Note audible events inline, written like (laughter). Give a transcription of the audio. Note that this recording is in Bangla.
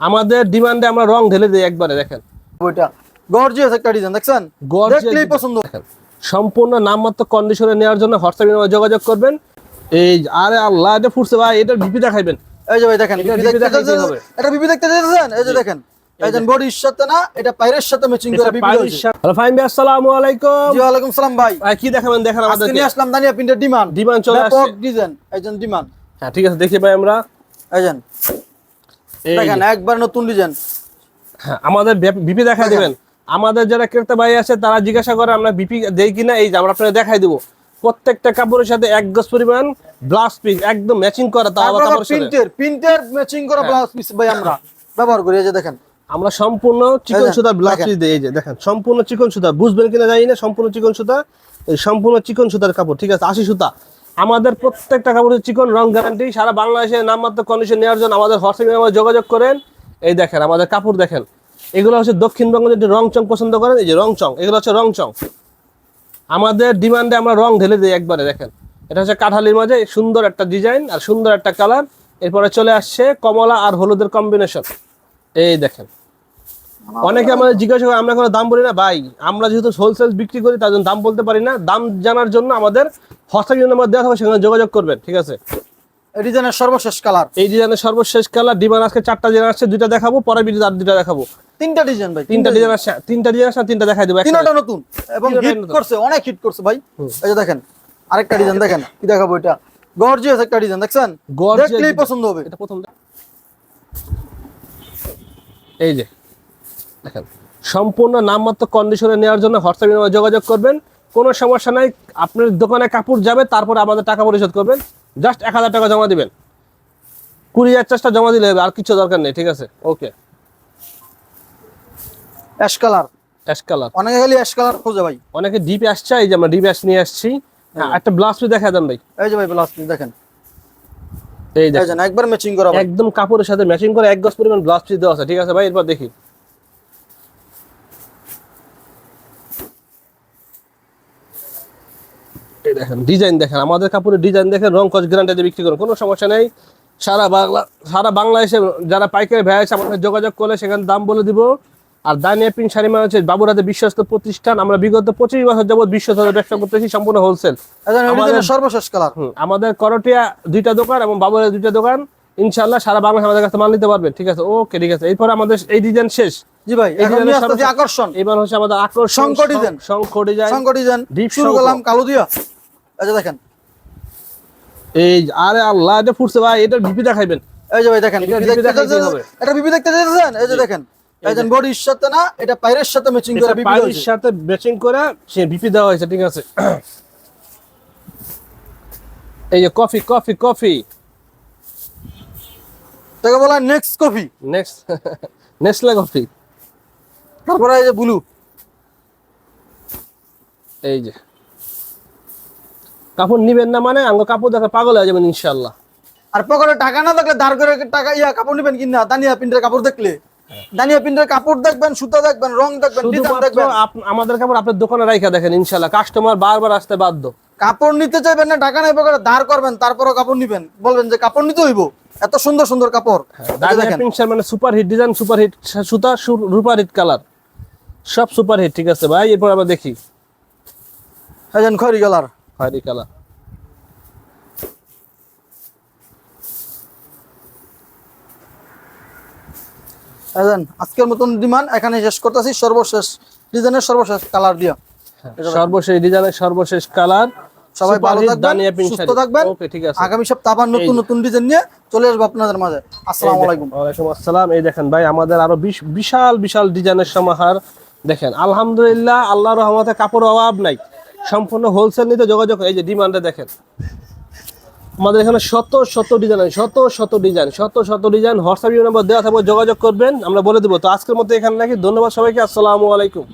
আমাদের ডিমান্ডে আমরা রং ঢেলে দিই একবারে দেখেন। ওইটা গর্জিয়াস একটা ডিজাইন দেখছেন? দেখলেই পছন্দ। দেখেন। সম্পূর্ণ নামমাত্র কন্ডিশনে নেওয়ার জন্য হোয়াটসঅ্যাপে যোগাযোগ করবেন। এই আরে আল্লাহ এটা ফুটছে ভাই এটার বিপি দেখাইবেন। এই যে ভাই দেখেন এটা বিপি দেখতে। এটা চাইছেন? এই যে দেখেন যে বডির সাথে না এটা পায়ের সাথে ম্যাচিং করে হয়েছে। হ্যালো ফাইন ভাই আসসালামু আলাইকুম। জি ওয়ালাইকুম সালাম ভাই। ভাই কি দেখাবেন? দেখেন আজকে আমাদেরকে। নিয়ে আসলাম দানিয়া প্রিন্টের ডিমান্ড ডিমান্ড চলে ব্যাপক ডিজাইন যে ডিমান্ড হ্যাঁ ঠিক আছে দেখি ভাই আমরা। এই দেখেন একবার নতুন ডিজাইন হ্যাঁ, আমাদের বিপি দেখা দিবেন। আমাদের যারা ক্রেতা ভাই আছে তারা জিজ্ঞাসা করে আমরা বিপি দেই কিনা? এই যে আমরা আপনাকে দেখাই দেবো। প্রত্যেকটা কাপড়ের সাথে এক গজ পরিমাণ ব্লাউজ পিস একদম ম্যাচিং করা আবার কাপড়ের প্রিন্টের প্রিন্টের ম্যাচিং করা হ্যাঁ। ব্লাউজ পিস ভাই আমরা ব্যবহার করি এই যে দেখেন। আমরা সম্পূর্ণ চিকন সুতার ব্লাউজ। পিস দিই এই যে দেখেন। সম্পূর্ণ চিকন সুতা বুঝবেন কিনা জানি না সম্পূর্ণ চিকন সুতা এই সম্পূর্ণ চিকন সুতার কাপড় ঠিক আছে? আশি সুতা। আমাদের প্রত্যেকটা কাপড়ের চিকন, রং গ্যারান্টি সারা বাংলাদেশে নামমাত্র কন্ডিশন নেওয়ার জন্য আমাদের হোয়াটসঅ্যাপে আমার যোগাযোগ করেন। এই দেখেন, আমাদের কাপড় দেখেন। এগুলো হচ্ছে দক্ষিণবঙ্গ যদি রং চং পছন্দ করেন, এই যে রং চং এগুলো হচ্ছে রং চং আমাদের ডিমান্ডে আমরা রং ঢেলে দিই একবারে, দেখেন। এটা হচ্ছে কাঠালির মাঝে, সুন্দর একটা ডিজাইন আর সুন্দর একটা কালার এরপরে চলে আসছে কমলা আর হলুদের কম্বিনেশন এই দেখেন। অনেকে আমাদের জিজ্ঞাসা করে আমরা কোনো দাম বলি না? ভাই আমরা যেহেতু হোলসেল বিক্রি করি তার জন্য দাম বলতে পারি না। দাম জানার জন্য আমাদের হোয়াটসঅ্যাপ নাম্বার দেওয়া থাকবে সেখানে যোগাযোগ করবেন ঠিক আছে? এই ডিজাইনের সর্বশেষ কালার। এই ডিজাইনের সর্বশেষ কালার ডিমান্ড আজকে চারটা ডিজাইন আসছে দুইটা দেখাবো পরের ভিডিও আর দুইটা দেখাবো। তিনটা ডিজাইন ভাই তিনটা ডিজাইন আসছে তিনটা ডিজাইন আসছে তিনটা দেখাই দেবো তিনটা নতুন এবং হিট করছে অনেক হিট করছে ভাই। এই যে দেখেন আরেকটা ডিজাইন দেখেন কি দেখাবো এটা? গর্জিয়াস একটা ডিজাইন দেখছেন? দেখলেই পছন্দ হবে। এটা প্রথম এই যে। দেখেন। সম্পূর্ণ নামমাত্র কন্ডিশনে নেওয়ার জন্য হোয়াটসঅ্যাপে নাম্বার যোগাযোগ করবেন। কোনো সমস্যা নাই আপনার দোকানে কাপড় যাবে তারপরে আমাদের টাকা পরিশোধ করবেন। জাস্ট এক হাজার টাকা জমা দিবেন। কুড়ি হাজার চার্জটা জমা দিলে হবে আর কিছু দরকার নেই ঠিক আছে? Okay ash colour ash colour অনেকে খালি অ্যাশ কালার খোঁজে ভাই। অনেকে ডিপ আসছে এই যে আমরা ডিপ অ্যাশ নিয়ে আসছি। হ্যাঁ, একটা ব্লাউজ পিস দেখা দেন ভাই। এই যে ভাই ব্লাউজ পিস দেখেন। এই এই দেখেন একবার ম্যাচিং করা একদম কাপড়ের সাথে ম্যাচিং করে এক গজ পরিমাণ ব্লাউজ পিস দেওয়া আছে ঠিক আছে ভাই? এরপর দেখি। এই দেখেন ডিজাইন দেখেন আমাদের কাপড়ের ডিজাইন দেখেন রং কচ গ্যারান্টি বিক্রি করুন কোনো সমস্যা নেই। সারা বাংলা সারা বাংলাদেশে যারা পাইকারি ভাই আছে আমাদের যোগাযোগ করলে সেখানে দাম বলে দিব। আর দানিয়া পিন শাড়ি মানে হচ্ছে বাবুরাতে বিশ্বস্ত প্রতিষ্ঠান। আমরা বিগত পঁচিশ বছর যাবত বিশ্বস্ত ব্যবসা করতেছি সম্পূর্ণ হোলসেল আমাদের- ডিজাইনের সর্বশেষ কালার আমাদের করটিয়া দুইটা দোকান এবং বাবুরের দুইটা দোকান। ইনশাল্লাহ সারা বাংলাদেশ আমাদের কাছে মাল নিতে পারবেন ঠিক আছে? ওকে ঠিক আছে। এরপর আমাদের এই ডিজাইন শেষ। জি ভাই আকর্ষণ। এবার হচ্ছে আমাদের আকর্ষণ ডিজাইন। শঙ্খ ডিজাইন শঙ্কর ডিজাইন Deep শুরু করলাম কালো দিয়া। এই যে দেখেন। এই আরে আল্লাহ এটা ফুটছে ভাই এটার বিপি দেখাইবেন। এই যে ভাই দেখেন এটা বিপি দেখতে। এটা এই যে দেখেন এই যে বডির সাথে না এটা পায়ের সাথে ম্যাচিং করে সাথে ম্যাচিং করে সে বিপি দেওয়া হয়েছে ঠিক আছে। (clears throat) এই যে কফি কফি কফি। তাকে বলা next coffee. Next Nestle (laughs) coffee. তারপরে এই যে ব্লু এই যে। কাপড় নিবেন না মানে আঙ্গ কাপড় দেখে পাগল হয়ে যাবেন ইনশাল্লাহ আর পকেটে টাকা না থাকলে ধার করে টাকা ইয়া কাপড় নিবেন কিনা দানিয়া প্রিন্টের কাপড় দেখলে। দানিয়া প্রিন্টের কাপড় দেখবেন সুতা দেখবেন রং দেখবেন ডিজাইন দেখবেন। আমাদের কাপড় আপনার দোকানে রাইখা দেখেন ইনশাল্লাহ কাস্টমার বারবার আসতে বাধ্য। কাপড় নিতে চাইবেন না টাকা নাই পকেটে ধার করবেন তারপরও কাপড় নিবেন। বলবেন যে কাপড় নিতে হইব। এত সুন্দর সুন্দর কাপড়। এই যে দেখেন। মানে super hit design super hit সুতা সুপার হিট কালার সব সুপার হিট ঠিক আছে ভাই? এরপর আমরা দেখি। হ্যাঁ যে খয়রি কালার খয়েরি কালার আজকের মতন ডিমান্ড এখানে শেষ করতেছি। সর্বশেষ ডিজাইনের সর্বশেষ কালার দিয়া সর্বশেষ ডিজাইনের সর্বশেষ কালার। সবাই ভালো থাকবেন সুস্থ থাকবেন। ওকে ঠিক আছে। আগামী সপ্তাহ আবার নতুন নতুন ডিজাইন নিয়ে চলে আসব আপনাদের মাঝে। আসসালামু আলাইকুম। ওয়ালাইকুম আসসালাম। এই দেখেন ভাই আমাদের আরও বিশ- বিশাল বিশাল ডিজাইনের সমাহার। দেখেন আলহামদুলিল্লাহ আল্লাহর রহমতে কাপড় অভাব নাই। সম্পূর্ণ হোলসেল নিতে যোগাযোগ এই যে ডিমান্ডে দেখেন। আমাদের এখানে শত শত ডিজাইন শত শত ডিজাইন শত শত ডিজাইন হোয়াটসঅ্যাপ নাম্বার দেওয়া থাকবে, যোগাযোগ করবেন, আমরা বলে দেবো। তো আজকের মতো এখানে নাকি ধন্যবাদ সবাইকে, আসসালামু আলাইকুম।